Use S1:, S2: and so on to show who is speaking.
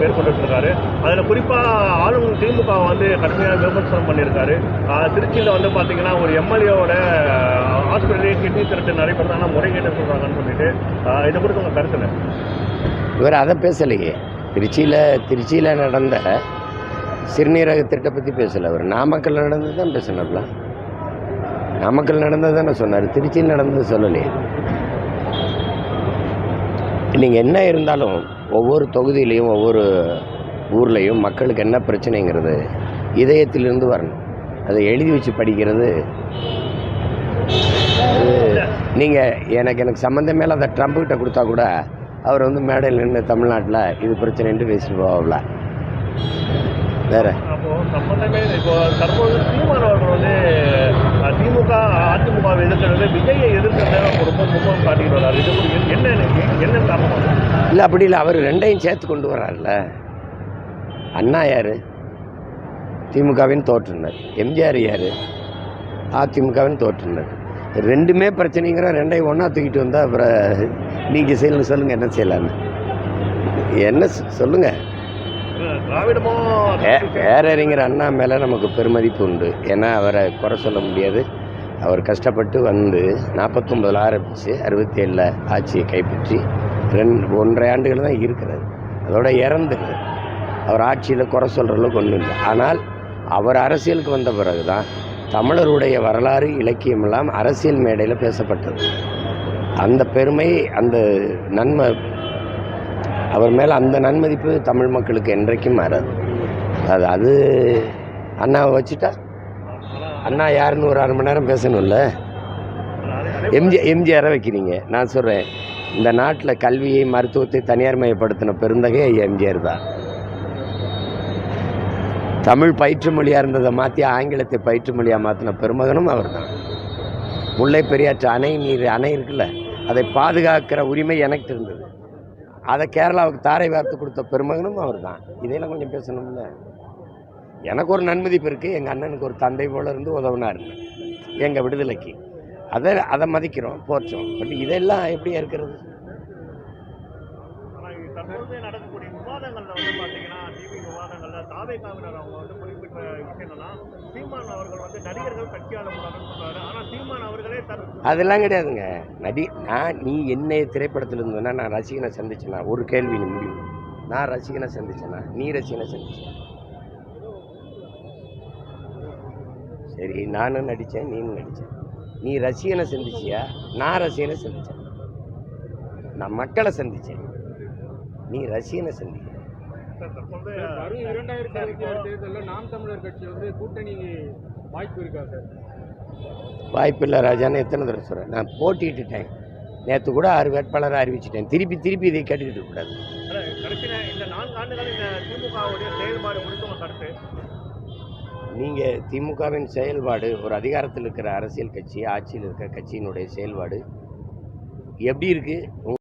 S1: மேற்கொண்டுட்டு இருக்காரு அதில் குறிப்பாக ஆளும் திமுக வந்து கடுமையாக விமர்சனம் பண்ணியிருக்காரு. திருச்சியில் வந்து பார்த்தீங்கன்னா ஒரு எம்எல்ஏவோட ஹாஸ்பிட்டலே கிட்னி திருட்டு நடைபெறதான முறைகேட்டு சொல்கிறாங்கன்னு சொல்லிட்டு இதை குறித்து உங்கள் கருத்துல
S2: இவர் அதை பேசலையே. திருச்சியில் திருச்சியில் நடந்த சிறுநீரக திட்டத்தை பற்றி பேசலை அவர். நாமக்கல் நடந்தது தான் பேசினார்ல நாமக்கல் நடந்தது தானே சொன்னார். திருச்சியில் நடந்தது சொல்லலையே. நீங்கள் என்ன இருந்தாலும் ஒவ்வொரு தொகுதியிலையும் ஒவ்வொரு ஊர்லேயும் மக்களுக்கு என்ன பிரச்சனைங்கிறது இதயத்திலிருந்து வரணும். அதை எழுதி வச்சு படிக்கிறது நீங்கள் எனக்கு எனக்கு சம்மந்தமே இல்லாத ட்ரம்ப் கிட்ட கொடுத்தா கூட அவர் வந்து மேடையில் நின்று தமிழ்நாட்டில் இது பிரச்சனைன்ட்டு பேசிட்டு போவாப்ல வேற?
S1: இப்போ தற்போது சீமான் அவர்கள் வந்து திமுக அதிமுக எதிர்க்கிறது விஜயை வர்றாரு. இது என்ன என்ன காரணம்?
S2: இல்லை அப்படி இல்லை. அவர் ரெண்டையும் சேர்த்து கொண்டு வர்றாருல அண்ணா யார்? திமுகவின் தோற்றுனர். எம்ஜிஆர் யார்? அதிமுகவின் தோற்றுனர். ரெண்டுமே பிரச்சனைங்கிற ரெண்டையும் ஒன்றா தூக்கிட்டு வந்தால் அப்புறம் நீங்கள் செய்யணும் சொல்லுங்கள் என்ன செய்யலான்னு என்ன சொ- சொல்லுங்க.
S1: திராவிடமோ?
S2: வே- வேறறிஞர் அண்ணா மேலே நமக்கு பெருமதிப்பு உண்டு. ஏன்னா அவரை குறை சொல்ல முடியாது. அவர் கஷ்டப்பட்டு வந்து நாற்பத்தொம்பதில் ஆரம்பித்து அறுபத்தி ஏழில் ஆட்சியை கைப்பற்றி ரெண்டு ஒன்றரை ஆண்டுகள் தான் இருக்கிறார். அதோட இறந்துரு அவர் ஆட்சியில் குறை சொல்கிறளவுக்கு ஒன்றும் இல்லை. ஆனால் அவர் அரசியலுக்கு வந்த பிறகு தான் தமிழருடைய வரலாறு இலக்கியம் எல்லாம் அரசியல் மேடையில் பேசப்பட்டது. அந்த பெருமை அந்த நன்மை அவர் மேலே அந்த நன்மதிப்பு தமிழ் மக்களுக்கு என்றைக்கும் மாறாது. அது அது அண்ணாவை வச்சுட்டா அண்ணா யாருன்னு ஒரு அரை மணி நேரம் பேசணும்ல? எம்ஜி எம்ஜிஆரை வைக்கிறீங்க. நான் சொல்கிறேன் இந்த நாட்டில் கல்வியை மருத்துவத்தை தனியார் மயப்படுத்தின பெருந்தகை எம்ஜிஆர் தான். தமிழ் பயிற்று மொழியாக இருந்ததை மாற்றி ஆங்கிலத்தை பயிற்று மொழியாக மாற்றின பெருமகனும் அவர் தான். முல்லை பெரியாற்று அணை நீர் அணை இருக்குல்ல அதை பாதுகாக்கிற உரிமை எனக்கு இருந்தது அதை கேரளாவுக்கு தாரை வார்த்து கொடுத்த பெருமகனும் அவர் தான். இதையெல்லாம் கொஞ்சம் பேசணும்ல? எனக்கு ஒரு நன்மதிப்பு இருக்குது எங்கள் அண்ணனுக்கு ஒரு தந்தை போல இருந்து உதவுனார் எங்கள் விடுதலைக்கு. அதை அதை மதிக்கிறோம் போற்றோம். பட் இதெல்லாம் எப்படி இருக்கிறது? அதெல்லாம் கிடையாதுங்க. நடி நான் நீ என்னை திரைப்படத்தில் இருந்ததுன்னா நான் ரசிகனை சந்திச்சேனா? ஒரு கேள்வி நீ முடிவு. நான் ரசிகனை சந்திச்சேனா? நீ ரசிகனை சந்திச்சேன்? சரி நானும் நடித்தேன் நீனும் நடித்தேன். நீ ரசிகனை சந்திச்சியா? நான் ரசிகனை சந்தித்தேன். நான் மக்களை சந்தித்தேன். நீ ரசிகனை சந்திக்க.
S3: வரும் இரண்டாயிரத்தி இருபத்தி ஆறு தேர்தலில் நாம் தமிழர் கட்சி வந்து கூட்டணி வாய்ப்பு இருக்கா சார்?
S2: வாய்ப்பில்லை ராஜான்னு எத்தனை தடவை சொல்கிறேன் நான் போட்டிட்டுட்டேன் நேற்று கூட ஆறு வேட்பாளரை அறிவிச்சிட்டேன். திருப்பி திருப்பி இதை கேட்டுக்கிட்டு இருக்கக்கூடாது.
S1: ஆனா கடைசி நே- இந்த நான்கு ஆண்டுகள் இந்த திமுகவுடைய செயல்பாடு குறித்து உங்க கருத்து.
S2: நீங்கள் திமுகவின் செயல்பாடு ஒரு அதிகாரத்தில் இருக்கிற அரசியல் கட்சி ஆட்சியில் இருக்கிற கட்சியினுடைய செயல்பாடு எப்படி இருக்குது